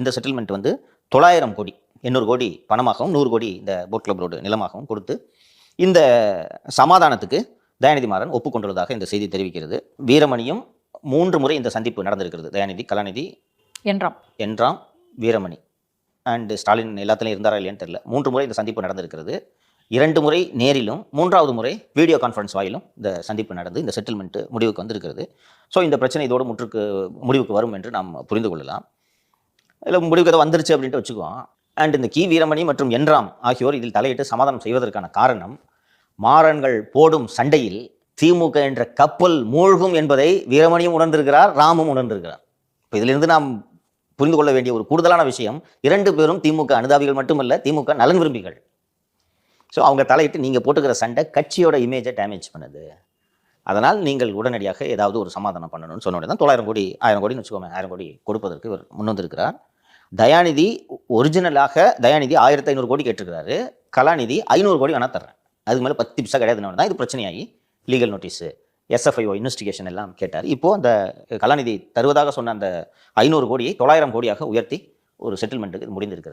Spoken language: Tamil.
இந்த செட்டில்மெண்ட் வந்து தொள்ளாயிரம் கோடி எண்ணூறு கோடி பணமாகவும் நூறு கோடி இந்த போட் கிளப் ரோடு நிலமாகவும் கொடுத்து இந்த சமாதானத்துக்கு தயாநிதி மாறன் ஒப்புக்கொண்டுள்ளதாக இந்த செய்தி தெரிவிக்கிறது. வீரமணியும் மூன்று முறை இந்த சந்திப்பு நடந்திருக்கிறது. தயாநிதி கலாநிதி என்றாம். என்றாம் வீரமணி. அண்ட் ஸ்டாலின் எல்லாத்துலையும் இருந்தாரா இல்லையான்னு தெரியல. மூன்று முறை இந்த சந்திப்பு நடந்திருக்கிறது. இரண்டு முறை நேரிலும் மூன்றாவது முறை வீடியோ கான்ஃபரன்ஸ் வாயிலும் இந்த சந்திப்பு நடந்து இந்த செட்டில்மெண்ட் முடிவுக்கு வந்திருக்கிறது. ஸோ இந்த பிரச்சனை இதோடு முற்றுக்கு முடிவுக்கு வரும் என்று நாம் புரிந்து கொள்ளலாம். இல்லை முடிவுக்கு ஏதோ வந்துருச்சு அப்படின்ட்டு வச்சுக்குவோம் அண்ட் இந்த கி. வீரமணி மற்றும் என்றாம் ஆகியோர் இதில் தலையிட்டு சமாதானம் செய்வதற்கான காரணம் மாறன்கள் போடும் சண்டையில் திமுக என்ற கப்பல் மூழ்கும் என்பதை வீரமணியும் உணர்ந்திருக்கிறார் ராமும் உணர்ந்திருக்கிறார். இப்போ இதிலிருந்து நாம் புரிந்து கொள்ள வேண்டிய ஒரு கூடுதலான விஷயம் இரண்டு பேரும் திமுக அனுதாபிகள் மட்டுமல்ல திமுக நலன் விரும்பிகள். ஸோ அவங்க தலையிட்டு நீங்கள் போட்டுக்கிற சண்டை கட்சியோட இமேஜை டேமேஜ் பண்ணுது. அதனால் நீங்கள் உடனடியாக ஏதாவது ஒரு சமாதானம் பண்ணணும்னு சொன்ன உடனே தான் தொள்ளாயிரம் கோடி ஆயிரம் கோடின்னு வச்சுக்கோங்க ஆயிரம் கோடி கொடுப்பதற்கு இவர் வந்திருக்கிறார் தயாநிதி ஒரிஜினலாக தயாநிதி ஆயிரத்தி ஐநூறு கோடி கேட்டிருக்கிறாரு. கலாநிதி ஐநூறு கோடி வேணால் தர்றேன். அதுக்கு மேலே பத்து பிசா கிடையாதுன்னு தான். இது பிரச்சனையாகி லீகல் நோட்டீஸு எஸ்எஃப்ஐஓ இன்வெஸ்டிகேஷன் எல்லாம் கேட்டார். இப்போது அந்த கலாநிதி தருவதாக சொன்ன அந்த ஐநூறு கோடியை தொள்ளாயிரம் கோடியாக உயர்த்தி ஒரு செட்டில்மெண்ட்டுக்கு முடிந்திருக்கிறது.